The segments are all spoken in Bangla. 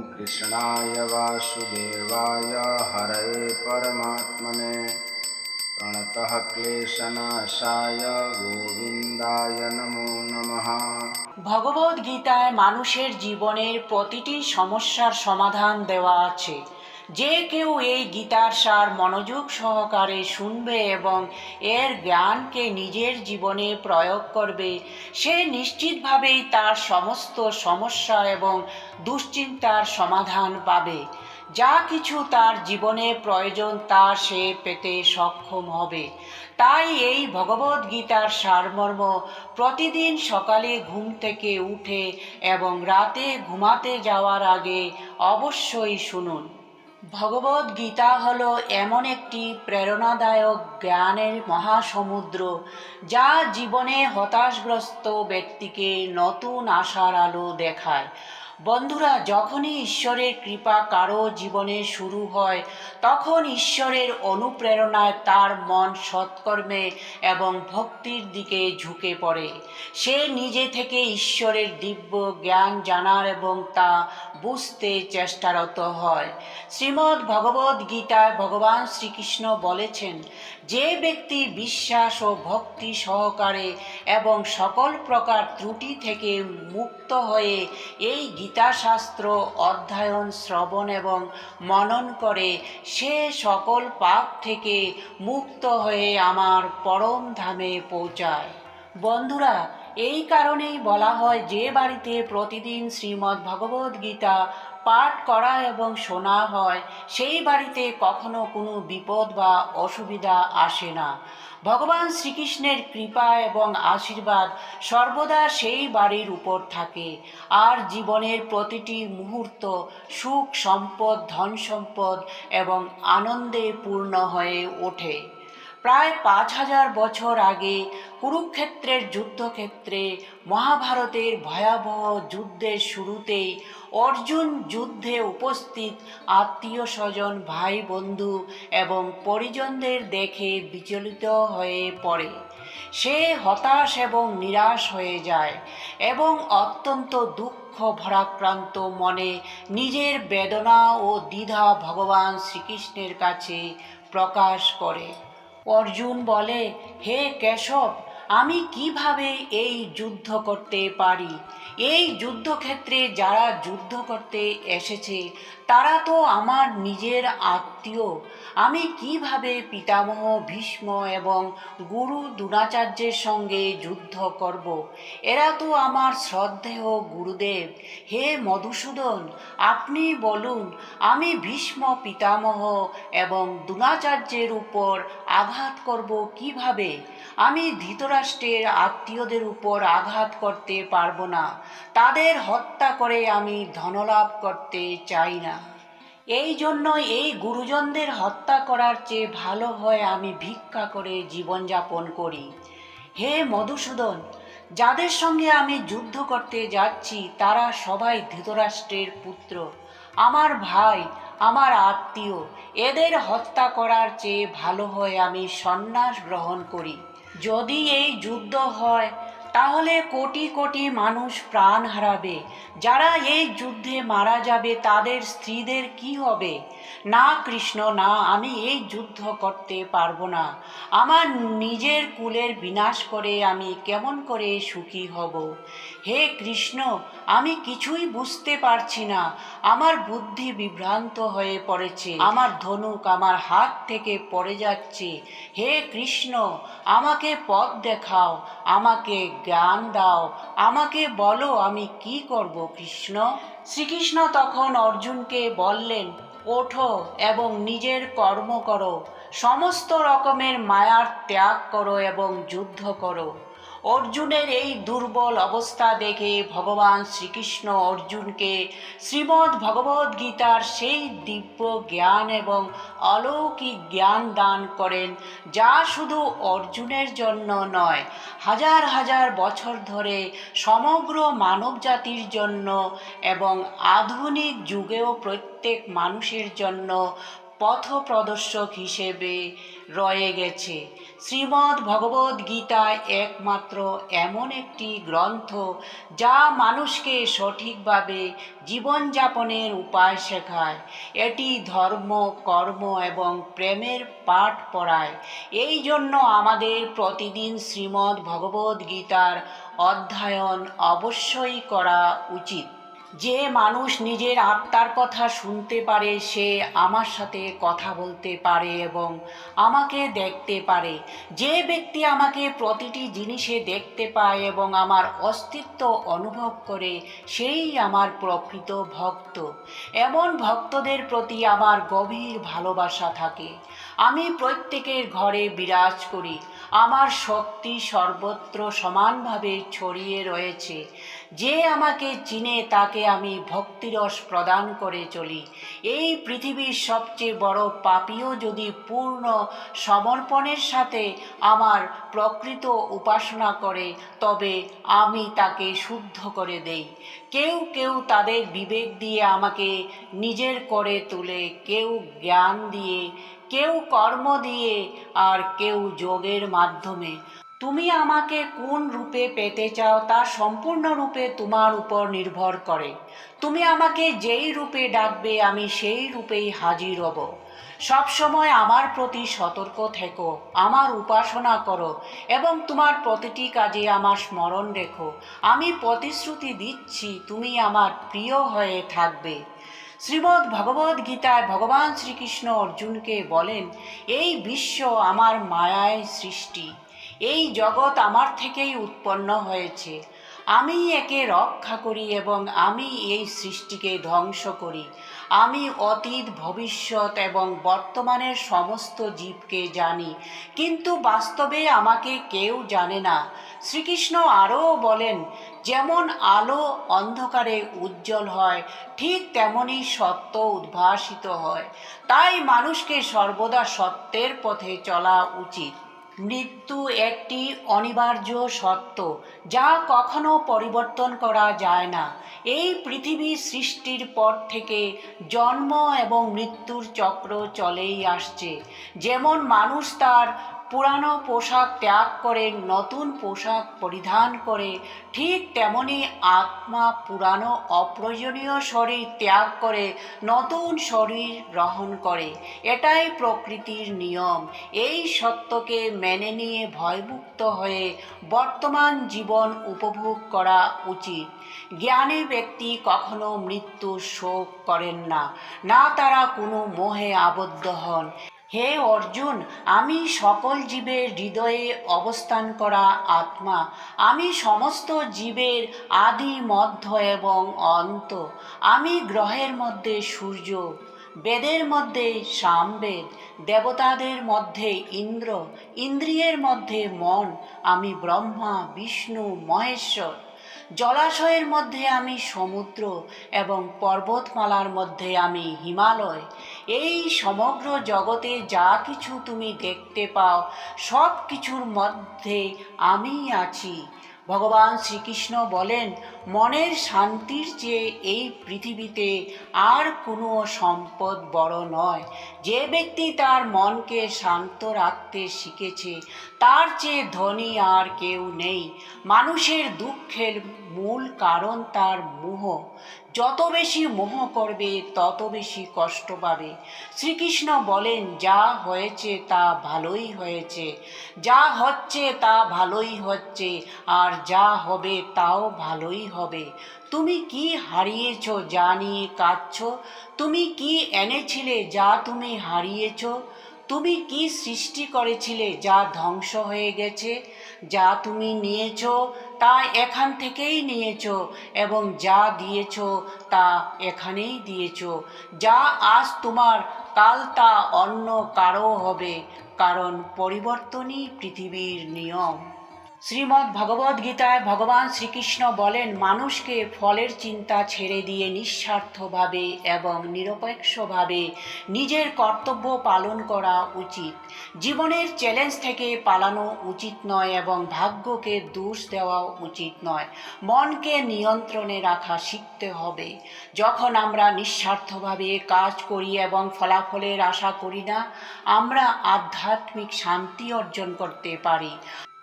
कृष्णाय वासुदेवाय हरये परमात्मने प्रणतः क्लेशनाशाय गोविन्दाय नमो नमः ভগবদ গীতায় মানুষের জীবনের প্রতিটি সমস্যার সমাধান দেওয়া আছে যে কেউ এই গীতার সার মনোযোগ সহকারে শুনবে এবং এর জ্ঞানকে নিজের জীবনে প্রয়োগ করবে, সে নিশ্চিতভাবেই তার সমস্ত সমস্যা এবং দুশ্চিন্তার সমাধান পাবে। যা কিছু তার জীবনে প্রয়োজন, তা সে পেতে সক্ষম হবে। তাই এই ভগবদ গীতার সারমর্ম প্রতিদিন সকালে ঘুম থেকে উঠে এবং রাতে ঘুমাতে যাওয়ার আগে অবশ্যই শুনুন। ভগবদ গীতা হলো এমন একটি প্রেরণাদায়ক জ্ঞানের মহাসমুদ্র যা জীবনে হতাশগ্রস্ত ব্যক্তিকে নতুন আশার আলো দেখায়। বন্ধুরা, যখনই ঈশ্বরের কৃপা কারও জীবনে শুরু হয়, তখন ঈশ্বরের অনুপ্রেরণায় তার মন সৎকর্মে এবং ভক্তির দিকে ঝুঁকে পড়ে। সে নিজে থেকে ঈশ্বরের দিব্য জ্ঞান জানার এবং তা বুঝতে চেষ্টারত হয়। শ্রীমদ্ ভগবদ গীতায় ভগবান শ্রীকৃষ্ণ বলেছেন যে ব্যক্তি বিশ্বাস ও ভক্তি সহকারে এবং সকল প্রকার ত্রুটি থেকে মুক্ত হয়ে এই গীতাশাস্ত্র অধ্যয়ন, শ্রবণ এবং মনন করে সে সকল পাপ থেকে মুক্ত হয়ে আমার পরম ধামে পৌঁছায়। বন্ধুরা, এই কারণেই বলা হয় যে বাড়িতে প্রতিদিন শ্রীমদ্ ভগবদ গীতা পাঠ করা এবং শোনা হয়, সেই বাড়িতে কখনো কোনো বিপদ বা অসুবিধা আসে না। ভগবান শ্রীকৃষ্ণের কৃপা এবং আশীর্বাদ সর্বদা সেই বাড়ির উপর থাকে। আর জীবনের প্রতিটি মুহূর্ত সুখ, সম্পদ, ধন সম্পদ এবং আনন্দে পূর্ণ হয়ে ওঠে। প্রায় পাঁচ হাজার বছর আগে কুরুক্ষেত্রের যুদ্ধক্ষেত্রে মহাভারতের ভয়াবহ যুদ্ধের শুরুতেই অর্জুন যুদ্ধে উপস্থিত আত্মীয় স্বজন, ভাই বন্ধু এবং পরিজনদের দেখে বিচলিত হয়ে পড়ে। সে হতাশ এবং নিরাশ হয়ে যায় এবং অত্যন্ত দুঃখ ভরাক্রান্ত মনে নিজের বেদনা ও দ্বিধা ভগবান শ্রীকৃষ্ণের কাছে প্রকাশ করে। অর্জুন বলে, হে কেশব, আমি কীভাবে এই যুদ্ধ করতে পারি? এই যুদ্ধক্ষেত্রে যারা যুদ্ধ করতে এসেছে তারা তো আমার নিজের আত্মীয়। আমি কীভাবে পিতামহ ভীষ্ম এবং গুরু দ্রোণাচার্যের সঙ্গে যুদ্ধ করব? এরা তো আমার শ্রদ্ধেয় গুরুদেব। হে মধুসূদন, আপনি বলুন, আমি ভীষ্ম পিতামহ এবং দ্রোণাচার্যের উপর আঘাত করব কীভাবে? আমি ধৃতরাষ্ট্রের আত্মীয়দের উপর আঘাত করতে পারব না। তাদের হত্যা করে আমি ধনলাভ করতে চাই না। এই জন্য এই গুরুজনদের হত্যা করার চেয়ে ভালো হয় আমি ভিক্ষা করে জীবনযাপন করি। হে মধুসূদন, যাদের সঙ্গে আমি যুদ্ধ করতে যাচ্ছি, তারা সবাই ধৃতরাষ্ট্রের পুত্র। আমার ভাই, আমার আত্মীয়, এদের হত্যা করার চেয়ে ভালো হয় আমি সন্ন্যাস গ্রহণ করি। যদি এই যুদ্ধ হয় তাহলে কোটি কোটি মানুষ প্রাণ হারাবে। যারা এই যুদ্ধে মারা যাবে, তাদের স্ত্রীদের কি হবে? না কৃষ্ণ, না আমি এই যুদ্ধ করতে পারব না। আমার নিজের কুলের বিনাশ করে আমি কেমন করে সুখী হব? হে কৃষ্ণ, আমি কিছুই বুঝতে পারছি না। আমার বুদ্ধি বিভ্রান্ত হয়ে পড়েছে। আমার ধনুক আমার হাত থেকে পড়ে যাচ্ছে। হে কৃষ্ণ, আমাকে পথ দেখাও। আমাকে জ্ঞান দাও। আমাকে বলো, আমি কি করব, কৃষ্ণ? শ্রীকৃষ্ণ তখন অর্জুনকে বললেন, ওঠো এবং নিজের কর্ম করো। সমস্ত রকমের মায়ার ত্যাগ করো এবং যুদ্ধ করো। অর্জুনের এই দুর্বল অবস্থা দেখে ভগবান শ্রীকৃষ্ণ অর্জুনকে শ্রীমদ্ ভগবদ গীতার সেই দিব্য জ্ঞান এবং অলৌকিক জ্ঞান দান করেন, যা শুধু অর্জুনের জন্য নয়, হাজার হাজার বছর ধরে সমগ্র মানব জাতির জন্য এবং আধুনিক যুগেও প্রত্যেক মানুষের জন্য পথপ্রদর্শক হিসেবে রয়ে গেছে। শ্রীমদ্ ভগবদ গীতায় একমাত্র এমন একটি গ্রন্থ যা মানুষকে সঠিকভাবে জীবনযাপনের উপায় শেখায়। এটি ধর্ম, কর্ম এবং প্রেমের পাঠ পড়ায়। এই জন্য আমাদের প্রতিদিন শ্রীমদ্ ভগবদ গীতার অধ্যয়ন অবশ্যই করা উচিত। যে মানুষ নিজের আত্মার কথা শুনতে পারে, সে আমার সাথে কথা বলতে পারে এবং আমাকে দেখতে পারে। যে ব্যক্তি আমাকে প্রতিটি জিনিসে দেখতে পায় এবং আমার অস্তিত্ব অনুভব করে, সেই আমার প্রকৃত ভক্ত। এমন ভক্তদের প্রতি আমার গভীর ভালোবাসা থাকে। আমি প্রত্যেকের ঘরে বিরাজ করি। আমার শক্তি সর্বত্র সমানভাবে ছড়িয়ে রয়েছে। যে আমাকে চিনে তাকে আমি ভক্তিরস প্রদান করে চলি। এই পৃথিবীর সবচেয়ে বড় পাপীও যদি পূর্ণ সমর্পণের সাথে আমার প্রকৃত উপাসনা করে, তবে আমি তাকে শুদ্ধ করে দেই। কেউ কেউ তাদের বিবেক দিয়ে আমাকে নিজের করে তুলে, কেউ জ্ঞান দিয়ে কেউ কর্ম দিয়ে আর কেউ যোগের মাধ্যমে। তুমি আমাকে কোন রূপে পেতে চাও তা সম্পূর্ণরূপে তোমার উপর নির্ভর করে। তুমি আমাকে যেই রূপে ডাকবে, আমি সেই রূপেই হাজির হব। সবসময় আমার প্রতি সতর্ক থেকো, আমার উপাসনা করো এবং তোমার প্রতিটি কাজে আমার স্মরণ রেখো। আমি প্রতিশ্রুতি দিচ্ছি, তুমি আমার প্রিয় হয়ে থাকবে। শ্রীমদ্ ভগবদ গীতায় ভগবান শ্রীকৃষ্ণ অর্জুনকে বলেন, এই বিশ্ব আমার মায়ায় সৃষ্টি। এই জগৎ আমার থেকেই উৎপন্ন হয়েছে। আমি একে রক্ষা করি এবং আমি এই সৃষ্টিকে ধ্বংস করি। আমি অতীত, ভবিষ্যৎ এবং বর্তমানের সমস্ত জীবকে জানি। কিন্তু বাস্তবে আমাকে কেউ জানে না। শ্রীকৃষ্ণ আরও বলেন যেমন আলো অন্ধকারে উজ্জ্বল হয়, ঠিক তেমনি সত্য উদ্ভাসিত হয়। তাই মানুষকে সর্বদা সত্যের পথে চলা উচিত। মৃত্যু একটি অনিবার্য সত্য, যা কখনো পরিবর্তন করা যায় না। এই পৃথিবী সৃষ্টির পর থেকে জন্ম এবং মৃত্যুর চক্র চলেই আসছে। যেমন মানুষ তার পুরানো পোশাক ত্যাগ করে, নতুন পোশাক পরিধান করে, ঠিক তেমনি আত্মা পুরানো অপ্রয়োজনীয় শরীর ত্যাগ করে, নতুন শরীর গ্রহণ করে। এটাই প্রকৃতির নিয়ম। এই সত্যকে মেনে নিয়ে ভয়মুক্ত হয়ে বর্তমান জীবন উপভোগ করা উচিত। জ্ঞানী ব্যক্তি কখনো মৃত্যুর শোক করেন না। না তারা কোনো মোহে আবদ্ধ হন। হে অর্জুন, আমি সকল জীবের হৃদয়ে অবস্থান করা আত্মা। আমি সমস্ত জীবের আদি, মধ্য এবং অন্ত। আমি গ্রহের মধ্যে সূর্য, বেদের মধ্যে সামবেদ দেবতাদের মধ্যে ইন্দ্র, ইন্দ্রিয়ের মধ্যে মন। আমি ব্রহ্মা, বিষ্ণু, মহেশ্বর। জলাশয়ের মধ্যে আমি সমুদ্র এবং পর্বতমালার মধ্যে আমি হিমালয়। এই সমগ্র জগতে যা কিছু তুমি দেখতে পাও সব কিছুর মধ্যে আমি আছি। ভগবান শ্রীকৃষ্ণ বলেন, মনের শান্তির চেয়ে এই পৃথিবীতে আর কোনো সম্পদ বড় নয়। যে ব্যক্তি তার মনকে শান্ত রাখতে শিখেছে, তার চেয়ে ধনী আর কেউ নেই। মানুষের দুঃখের মূল কারণ তার মোহ। যত বেশি মোহ করবে, তত বেশি কষ্ট পাবে। শ্রীকৃষ্ণ বলেন, যা হয়েছে তা ভালোই হয়েছে। যা হচ্ছে তা ভালোই হচ্ছে, আর যা হবে তাও ভালোই হবে। তুমি কি হারিয়েছ যা নিয়ে কাঁদছ? তুমি কি এনেছিলে যা তুমি হারিয়েছ? তুমি কি সৃষ্টি করেছিলে যা ধ্বংস হয়ে গেছে? যা তুমি নিয়েছ, তা এখান থেকেই নিয়েছ এবং যা দিয়েছ, তা এখানেই দিয়েছ। যা আজ তোমার, কাল তা অন্য কারও হবে, কারণ পরিবর্তনই পৃথিবীর নিয়ম। শ্রীমদ্ ভগবদ গীতায় ভগবান শ্রীকৃষ্ণ বলেন, মানুষকে ফলের চিন্তা ছেড়ে দিয়ে নিঃস্বার্থভাবে এবং নিরপেক্ষভাবে নিজের কর্তব্য পালন করা উচিত। জীবনের চ্যালেঞ্জ থেকে পালানো উচিত নয় এবং ভাগ্যকে দোষ দেওয়া উচিত নয়। মনকে নিয়ন্ত্রণে রাখা শিখতে হবে। যখন আমরা নিঃস্বার্থভাবে কাজ করি এবং ফলাফলের আশা করি না, আমরা আধ্যাত্মিক শান্তি অর্জন করতে পারি।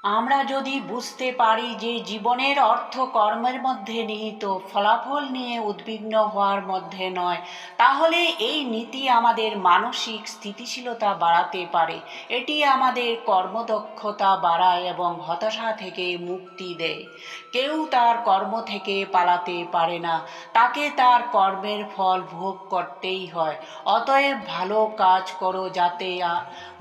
আমরা যদি বুঝতে পারি যে জীবনের অর্থ কর্মের মধ্যে নিহিত, ফলাফল নিয়ে উদ্বিগ্ন হওয়ার মধ্যে নয়, তাহলে এই নীতি আমাদের মানসিক স্থিতিশীলতা বাড়াতে পারে। এটি আমাদের কর্মদক্ষতা বাড়ায় এবং হতাশা থেকে মুক্তি দেয়। কেউ তার কর্ম থেকে পালাতে পারে না, তাকে তার কর্মের ফল ভোগ করতেই হয়। অতএব ভালো কাজ করো যাতে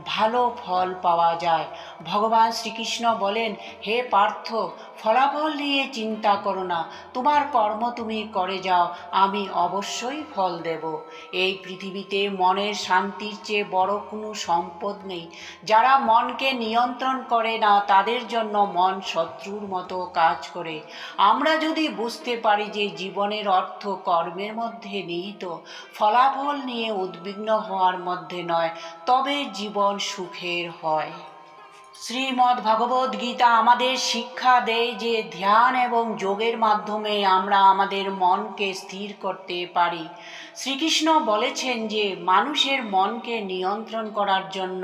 ভালো ফল পাওয়া যায়। ভগবান শ্রীকৃষ্ণ বলেন, হে পার্থ, ফলাফল নিয়ে চিন্তা করো না। তোমার কর্ম তুমি করে যাও, আমি অবশ্যই ফল দেব। এই পৃথিবীতে মনের শান্তির চেয়ে বড় কোনো সম্পদ নেই। যারা মনকে নিয়ন্ত্রণ করে না, তাদের জন্য মন শত্রুর মতো কাজ করে। আমরা যদি বুঝতে পারি যে জীবনের অর্থ কর্মের মধ্যে নিহিত, ফলাফল নিয়ে উদ্বিগ্ন হওয়ার মধ্যে নয়, তবে জীবন সুখের হয়। শ্রীমদ্ ভগবদ গীতা আমাদের শিক্ষা দেয় যে ধ্যান এবং যোগের মাধ্যমে আমরা আমাদের মনকে স্থির করতে পারি। শ্রীকৃষ্ণ বলেছেন যে মানুষের মনকে নিয়ন্ত্রণ করার জন্য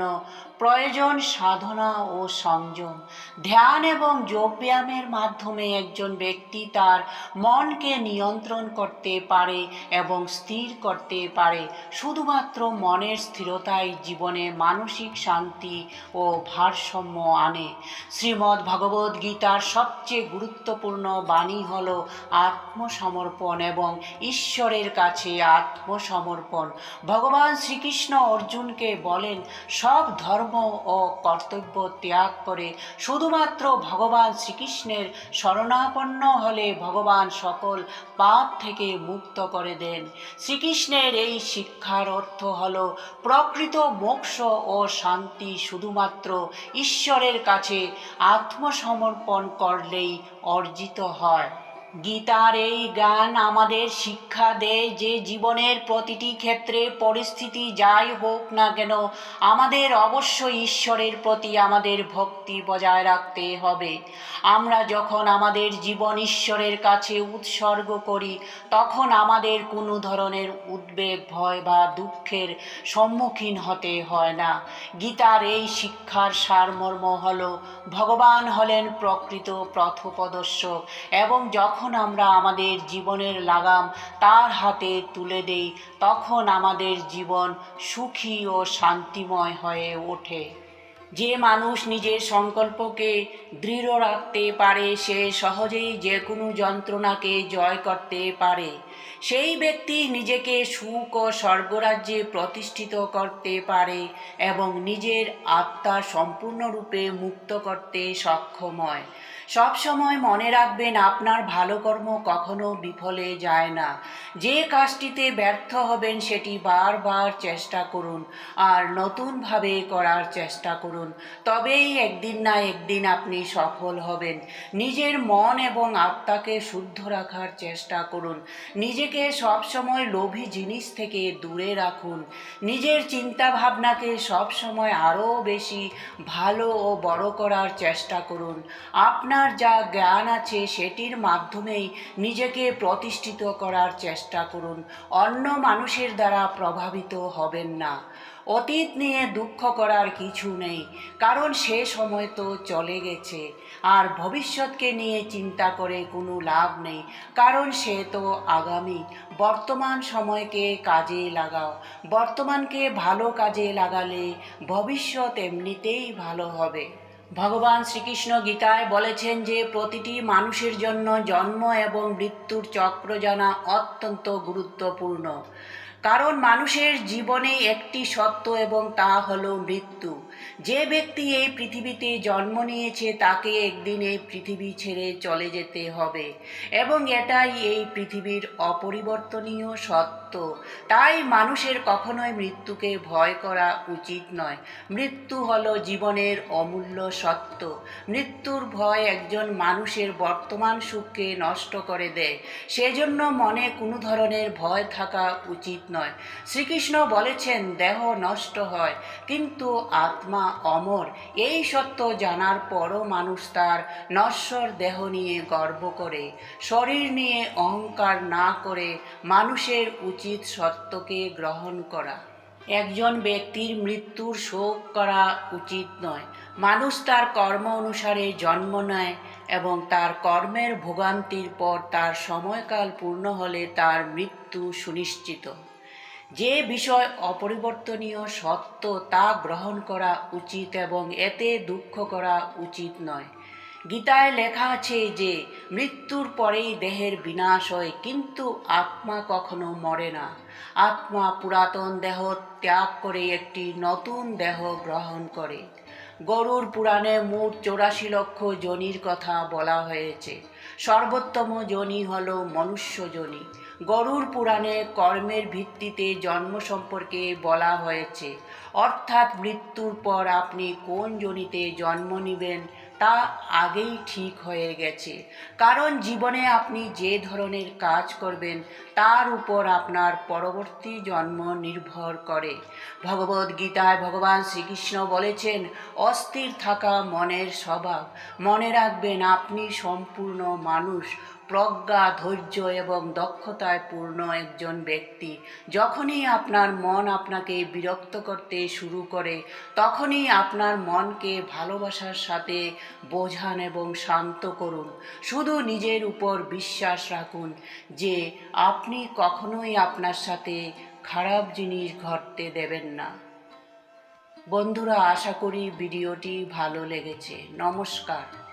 প্রয়োজন সাধনা ও সংযম। ধ্যান এবং যোগব্যায়ামের মাধ্যমে একজন ব্যক্তি তার মনকে নিয়ন্ত্রণ করতে পারে এবং স্থির করতে পারে। শুধুমাত্র মনের স্থিরতাই জীবনে মানসিক শান্তি ও ভারসাম্য আনে। শ্রীমদ্ ভগবদ গীতার সবচেয়ে গুরুত্বপূর্ণ বাণী হল আত্মসমর্পণ এবং ঈশ্বরের কাছে আত্মসমর্পণ। ভগবান শ্রীকৃষ্ণ অর্জুনকে বলেন, সব ধর্ম ও কর্তব্য ত্যাগ করে শুধুমাত্র ভগবান শ্রীকৃষ্ণের শরণাপন্ন হলে ভগবান সকল পাপ থেকে মুক্ত করে দেন। শ্রীকৃষ্ণের এই শিক্ষার অর্থ হল প্রকৃত মোক্ষ ও শান্তি শুধুমাত্র ঈশ্বরের কাছে আত্মসমর্পণ করলেই অর্জিত হয়। গীতার এই গান আমাদের শিক্ষা দেয় যে জীবনের প্রতিটি ক্ষেত্রে পরিস্থিতি যাই হোক না কেন, আমাদের অবশ্যই ঈশ্বরের প্রতি আমাদের ভক্তি বজায় রাখতে হবে। আমরা যখন আমাদের জীবন ঈশ্বরের কাছে উৎসর্গ করি, তখন আমাদের কোনো ধরনের উদ্বেগ, ভয় বা দুঃখের সম্মুখীন হতে হয় না। গীতার এই শিক্ষার সারমর্ম হল, ভগবান হলেন প্রকৃত পথপ্রদর্শক এবং যখন আমরা আমাদের জীবনের লাগাম তার হাতে তুলে দেই, তখন আমাদের জীবন সুখী ও শান্তিময় হয়ে ওঠে। যে মানুষ নিজের সংকল্পকে দৃঢ় রাখতে পারে, সে সহজেই যে কোনো যন্ত্রণাকে জয় করতে পারে। সেই ব্যক্তি নিজেকে সুখ ও স্বর্গরাজ্যে প্রতিষ্ঠিত করতে পারে এবং নিজের আত্মা সম্পূর্ণরূপে মুক্ত করতে সক্ষম হয়। সবসময় মনে রাখবেন, আপনার ভালো কর্ম কখনো বিফলে যায় না। যে কাজটিতে ব্যর্থ হবেন, সেটি বারবার চেষ্টা করুন আর নতুনভাবে করার চেষ্টা করুন। তবেই একদিন না একদিন আপনি সফল হবেন। নিজের মন এবং আত্মাকে শুদ্ধ রাখার চেষ্টা করুন। নিজেকে সবসময় লোভী জিনিস থেকে দূরে রাখুন। নিজের চিন্তা ভাবনাকে সবসময় আরও বেশি ভালো ও বড় করার চেষ্টা করুন। আপনার যা জ্ঞান আছে সেটির মাধ্যমেই নিজেকে প্রতিষ্ঠিত করার চেষ্টা করুন। অন্য মানুষের দ্বারা প্রভাবিত হবেন না। অতীত নিয়ে দুঃখ করার কিছু নেই, কারণ সে সময় তো চলে গেছে। আর ভবিষ্যৎকে নিয়ে চিন্তা করে কোনো লাভ নেই, কারণ সে তো আগামী। বর্তমান সময়কে কাজে লাগাও। বর্তমানকে ভালো কাজে লাগালে ভবিষ্যৎ এমনিতেই ভালো হবে। ভগবান শ্রীকৃষ্ণ গীতায় বলেছেন যে, প্রতিটি মানুষের জন্য জন্ম এবং মৃত্যুর চক্র জানা অত্যন্ত গুরুত্বপূর্ণ। কারণ মানুষের জীবনে একটি সত্য এবং তা হলো মৃত্যু। যে ব্যক্তি এই পৃথিবীতে জন্ম নিয়েছে, তাকে একদিন এই পৃথিবী ছেড়ে চলে যেতে হবে এবং এটাই এই পৃথিবীর অপরিবর্তনীয় সত্য। তাই মানুষের কখনোই মৃত্যুকে ভয় করা উচিত নয়। মৃত্যু হলো জীবনের অমূল্য সত্য। মৃত্যুর ভয় একজন মানুষের বর্তমান সুখকে নষ্ট করে দেয়। সেজন্য মনে কোনো ধরনের ভয় থাকা উচিত নয়। শ্রীকৃষ্ণ বলেছেন, দেহ নষ্ট হয়, কিন্তু আত্মা অমর। এই সত্য জানার পরও মানুষ তার নশ্বর দেহ নিয়ে গর্ব করে। শরীর নিয়ে অহংকার না করে মানুষের উচিত সত্যকে গ্রহণ করা। একজন ব্যক্তির মৃত্যুর শোক করা উচিত নয়। মানুষ তার কর্ম অনুসারে জন্ম নেয় এবং তার কর্মের ভোগান্তির পর তার সময়কাল পূর্ণ হলে তার মৃত্যু সুনিশ্চিত। যে বিষয় অপরিবর্তনীয় সত্য তা গ্রহণ করা উচিত এবং এতে দুঃখ করা উচিত নয়। গীতায় লেখা আছে যে, মৃত্যুর পরেই দেহের বিনাশ হয়, কিন্তু আত্মা কখনো মরে না। আত্মা পুরাতন দেহ ত্যাগ করে একটি নতুন দেহ গ্রহণ করে। গরুর পুরাণে মোট চৌরাশি লক্ষ জনির কথা বলা হয়েছে। সর্বোত্তম জনি হল মনুষ্য জনি। গরুর পুরাণে কর্মের ভিত্তিতে জন্ম সম্পর্কে বলা হয়েছে। অর্থাৎ মৃত্যুর পর আপনি কোন জনিতে জন্ম নেবেন তা আগেই ঠিক হয়ে গেছে। কারণ জীবনে আপনি যে ধরনের কাজ করবেন তার উপর আপনার পরবর্তী জন্ম নির্ভর করে। ভগবদ গীতায় ভগবান শ্রীকৃষ্ণ বলেছেন, অস্থির থাকা মনের স্বভাব। মনে রাখবেন আপনি সম্পূর্ণ মানুষ। প্রজ্ঞা, ধৈর্য এবং দক্ষতায় পূর্ণ একজন ব্যক্তি। যখনই আপনার মন আপনাকে বিরক্ত করতে শুরু করে, তখনই আপনার মনকে ভালোবাসার সাথে বোঝান এবং শান্ত করুন। শুধু নিজের উপর বিশ্বাস রাখুন যে আপনি কখনোই আপনার সাথে খারাপ জিনিস ঘটতে দেবেন না। বন্ধুরা, আশা করি ভিডিওটি ভালো লেগেছে। নমস্কার।